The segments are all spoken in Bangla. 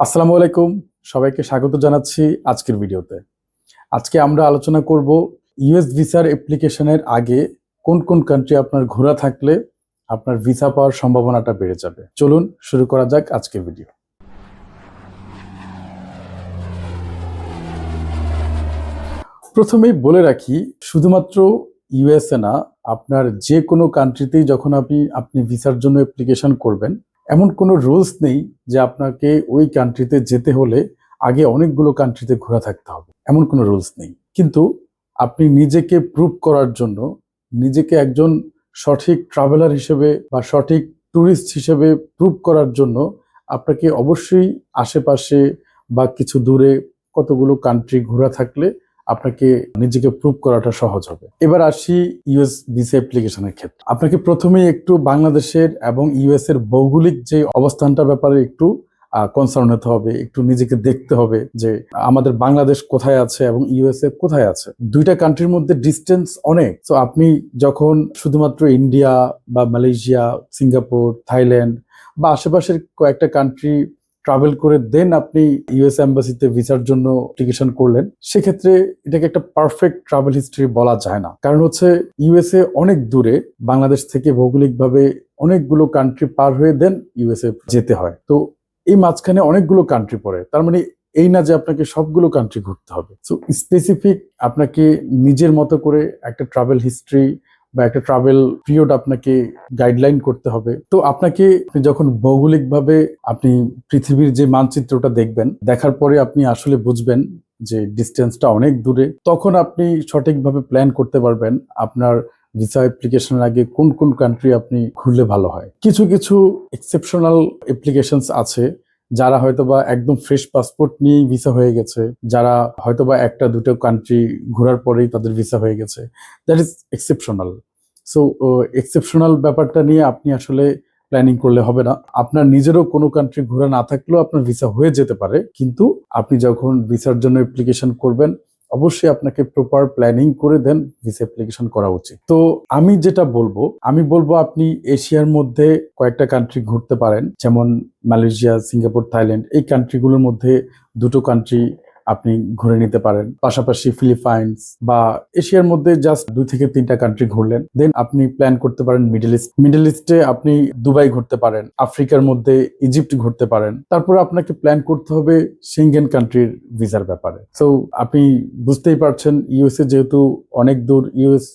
আসসালামু আলাইকুম। সবাইকে স্বাগত জানাচ্ছি আজকের ভিডিওতে। আজকে আমরা আলোচনা করব ইউএস ভিসার অ্যাপ্লিকেশনের আগে কোন কোন কান্ট্রি আপনার ঘোরা থাকলে আপনার ভিসা পাওয়ার সম্ভাবনাটা বেড়ে যাবে। চলুন শুরু করা যাক আজকের ভিডিও। প্রথমেই বলে রাখি, শুধুমাত্র ইউএসএ না, আপনার যে কোনো কান্ট্রিতেই যখন আপনি আপনি ভিসার জন্য অ্যাপ্লিকেশন করবেন এমন কোনো রুলস নেই যে আপনাকে ওই কান্ট্রিতে যেতে হলে আগে অনেকগুলো কান্ট্রিতে ঘোরা থাকতে হবে। এমন কোনো রুলস নেই। কিন্তু আপনি নিজেকে প্রুভ করার জন্য নিজেকে একজন সঠিক ট্রাভেলার হিসেবে বা সঠিক ট্যুরিস্ট হিসেবে প্রুভ করার জন্য আপনাকে অবশ্যই আশেপাশে বা কিছু দূরে কতগুলো কান্ট্রি ঘোরা থাকলে আপনাকে নিজেকে প্রুভ করাটা সহজ হবে। এবার আসি ইউএস ভিসা অ্যাপ্লিকেশনের ক্ষেত্রে। আপনাকে প্রথমেই একটু বাংলাদেশের এবং ইউএস এর ভৌগোলিক যে অবস্থানটার ব্যাপারে একটু কনসার্ন হতে হবে, একটু নিজেকে দেখতে হবে যে আমাদের বাংলাদেশ কোথায় আছে এবং ইউএসএ কোথায় আছে। দুইটা কান্ট্রির মধ্যে ডিস্টেন্স অনেক। তো আপনি যখন শুধুমাত্র ইন্ডিয়া বা মালয়েশিয়া সিঙ্গাপুর থাইল্যান্ড বা আশেপাশের কয়েকটা কান্ট্রি ট্রাভেল করে দেন আপনি ইউএস এম্বাসিতে ভিসার জন্য অ্যাপ্লিকেশন করলেন, সেক্ষেত্রে এটাকে একটা পারফেক্ট ট্রাভেল হিস্ট্রি বলা যায় না। কারণ হচ্ছে ইউএসএ অনেক দূরে, বাংলাদেশ থেকে ভৌগোলিকভাবে অনেকগুলো কান্ট্রি পার হয়ে দেন ইউএসএ যেতে হয়। তো এই মাঝখানে অনেকগুলো কান্ট্রি পড়ে, তার মানে এই না যে আপনাকে সবগুলো কান্ট্রি ঘুরতে হবে। সো স্পেসিফিক আপনাকে নিজের মতো করে একটা ট্রাভেল হিস্ট্রি বা একটা ট্রাভেল পিরিয়ড আপনাকে গাইডলাইন করতে হবে। তো আপনাকে আপনি যখন ভৌগোলিকভাবে আপনি পৃথিবীর যে মানচিত্রটা দেখবেন, দেখার পরে আপনি আসলে বুঝবেন যে ডিস্টেন্সটা অনেক দূরে। তখন আপনি সঠিকভাবে প্ল্যান করতে পারবেন আপনার ভিসা অ্যাপ্লিকেশনের আগে কোন কোন কান্ট্রি আপনি ঘুরলে ভালো হয়। কিছু কিছু এক্সেপশনাল অ্যাপ্লিকেশনস আছে যারা হয়তো বা একদম ফ্রেশ পাসপোর্ট নিয়েই ভিসা হয়ে গেছে, যারা হয়তোবা একটা দুটো কান্ট্রি ঘোরার পরেই তাদের ভিসা হয়ে গেছে that is exceptional so exceptional ব্যাপারটা নিয়ে আপনি আসলে প্ল্যানিং করলে হবে না। আপনার নিজেরও কোনো কান্ট্রি ঘোরা না থাকলেও আপনার ভিসা হয়ে যেতে পারে, কিন্তু আপনি যখন ভিসার জন্য অ্যাপ্লিকেশন করবেন অবশ্যই আপনাকে প্রপার প্ল্যানিং করে দেন ভিসা অ্যাপ্লিকেশন করা উচিত। তো আমি যেটা বলব, আমি বলব আপনি এশিয়ার মধ্যে কয়েকটা কান্ট্রি ঘুরতে পারেন, যেমন মালয়েশিয়া, সিঙ্গাপুর, থাইল্যান্ড, এই কান্ট্রিগুলোর মধ্যে দুটো কান্ট্রি আপনি ঘুরে নিতে পারেন। পাশাপাশি ফিলিপাইন্স বা এশিয়ার মধ্যে জাস্ট দুই থেকে তিনটা কান্ট্রি ঘুরলেন। দেন আপনি প্ল্যান করতে পারেন মিডল ইস্ট মিডল ইস্টে আপনি দুবাই ঘুরতে পারেন। আফ্রিকার মধ্যে ইজিপ্ট ঘুরতে পারেন। তারপর আপনাকে প্ল্যান করতে হবে সেঙ্গেন কান্ট্রির ভিসার ব্যাপারে। সো আপনি বুঝতেই পারছেন ইউএসএ যেহেতু অনেক দূর ইউএস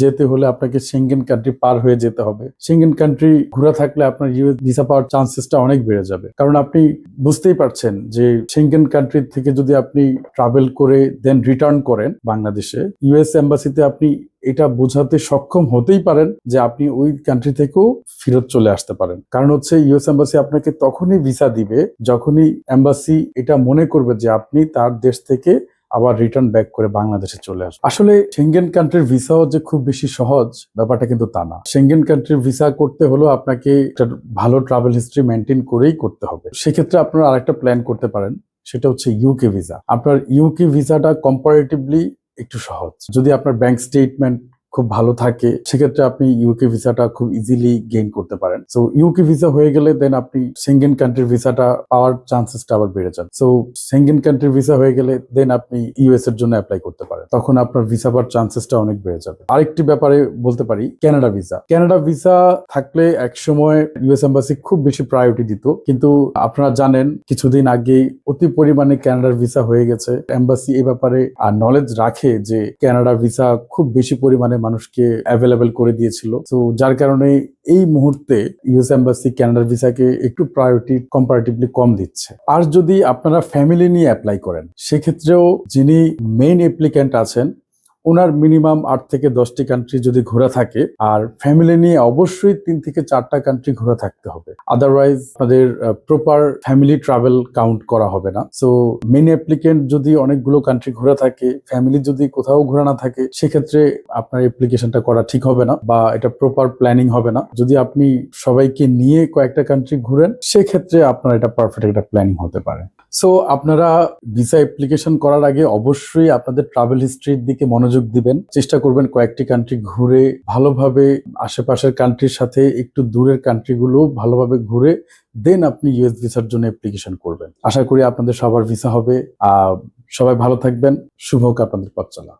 যেতে হলে আপনাকে সেঙ্গেন কান্ট্রি পার হয়ে যেতে হবে। সেঙ্গেন কান্ট্রি ঘোরা থাকলে আপনার ইউএস ভিসা পাওয়ার চান্সেসটা অনেক বেড়ে যাবে। কারণ আপনি বুঝতেই পারছেন যে সেঙ্গেন কান্ট্রি থেকে যদি আপনি ট্রাভেল করে দেন রিটার্ন করেন বাংলাদেশে ইউএস এম্বাসিতে আপনি এটা বোঝাতে সক্ষম হতেই পারেন যে আপনি ওই কান্ট্রি থেকেও ফেরত চলে আসতে পারেন। কারণ হচ্ছে ইউএস এম্বাসি আপনাকে তখনই ভিসা দিবে যখনই এম্বাসি এটা মনে করবে যে আপনি তার দেশ থেকে আবার রিটার্ন ব্যাক করে বাংলাদেশে চলে আসবে। আসলে সেঙ্গেন কান্ট্রির ভিসাও যে খুব বেশি সহজ, ব্যাপারটা কিন্তু তা না। সেঙ্গেন কান্ট্রির ভিসা করতে হলেও আপনাকে একটা ভালো ট্রাভেল হিস্ট্রি মেনটেন করেই করতে হবে। সেক্ষেত্রে আপনারা আরেকটা প্ল্যান করতে পারেন, সেটা হচ্ছে ইউকে ভিসা আপনার ইউকে ভিসাটা কম্পারেটিভলি একটু সহজ। যদি আপনার ব্যাংক স্টেটমেন্ট খুব ভালো থাকে, সেক্ষেত্রে আপনি ইউকে ভিসাটা খুব ইজিলি গেইন করতে পারেন। সো ইউকে ভিসা হয়ে গেলে দেন আপনি সেঙ্গেন কান্ট্রির ভিসাটা পাওয়ার চান্সেসটা আবার বেড়ে যাবে। সো সেঙ্গেন কান্ট্রির ভিসা হয়ে গেলে দেন আপনি ইউএস এর জন্য অ্যাপ্লাই করতে পারেন। তখন আপনার ভিসা পাওয়ার চান্সেসটা অনেক বেড়ে যাবে। আরেকটি ব্যাপারে বলতে পারি কানাডা ভিসা। কানাডা ভিসা থাকলে একসময় ইউএস এম্বাসি খুব বেশি প্রায়োরিটি দিত। কিন্তু আপনারা জানেন, কিছুদিন আগে অতি পরিমাণে কানাডার ভিসা হয়ে গেছে। এম্বাসি এই ব্যাপারে আর নলেজ রাখে যে কানাডা ভিসা খুব বেশি পরিমাণে মানুষকে অ্যাভেলেবেল করে দিয়েছিল। তো যার কারণে এই মুহূর্তে ইউএস এম্বাসি ক্যানাডার ভিসাকে একটু প্রায়োরিটি কম্পারেটিভলি কম দিচ্ছে। আর যদি আপনারা ফ্যামিলি নিয়ে অ্যাপ্লাই করেন, সেক্ষেত্রেও যিনি মেইন অ্যাপ্লিক্যান্ট আছেন ওনার মিনিমাম আট থেকে দশটি কান্ট্রি যদি ঘোরা থাকে, আর ফ্যামিলি নিয়ে অবশ্যই তিন থেকে চারটা কান্ট্রি ঘোরা থাকতে হবে। আদারওয়াইজ আপনাদের প্রপার ফ্যামিলি ট্রাভেল কাউন্ট করা হবে না। সো মেন অ্যাপ্লিকেন্ট যদি অনেকগুলো কান্ট্রি ঘোরা থাকে ফ্যামিলি যদি কোথাও ঘোরা না থাকে, সেক্ষেত্রে আপনার অ্যাপ্লিকেশনটা করা ঠিক হবে না বা এটা প্রপার প্ল্যানিং হবে না। যদি আপনি সবাইকে নিয়ে কয়েকটা কান্ট্রি ঘুরেন, সেক্ষেত্রে আপনার এটা পারফেক্ট একটা প্ল্যানিং হতে পারে। সো আপনারা ভিসা অ্যাপ্লিকেশন করার আগে অবশ্যই আপনাদের ট্রাভেল হিস্ট্রির দিকে মনোযোগ মনোযোগ দিবেন। চেষ্টা করবেন কয়েকটি কান্ট্রি ঘুরে ভালোভাবে আশেপাশের কান্ট্রির সাথে একটু দূরের কান্ট্রিগুলো ভালোভাবে ঘুরে দেন আপনি ইউএস ভিসার জন্য অ্যাপ্লিকেশন করবেন। আশা করি আপনাদের সবার ভিসা হবে। সবাই ভালো থাকবেন। শুভ হোক আপনাদের পথ চলা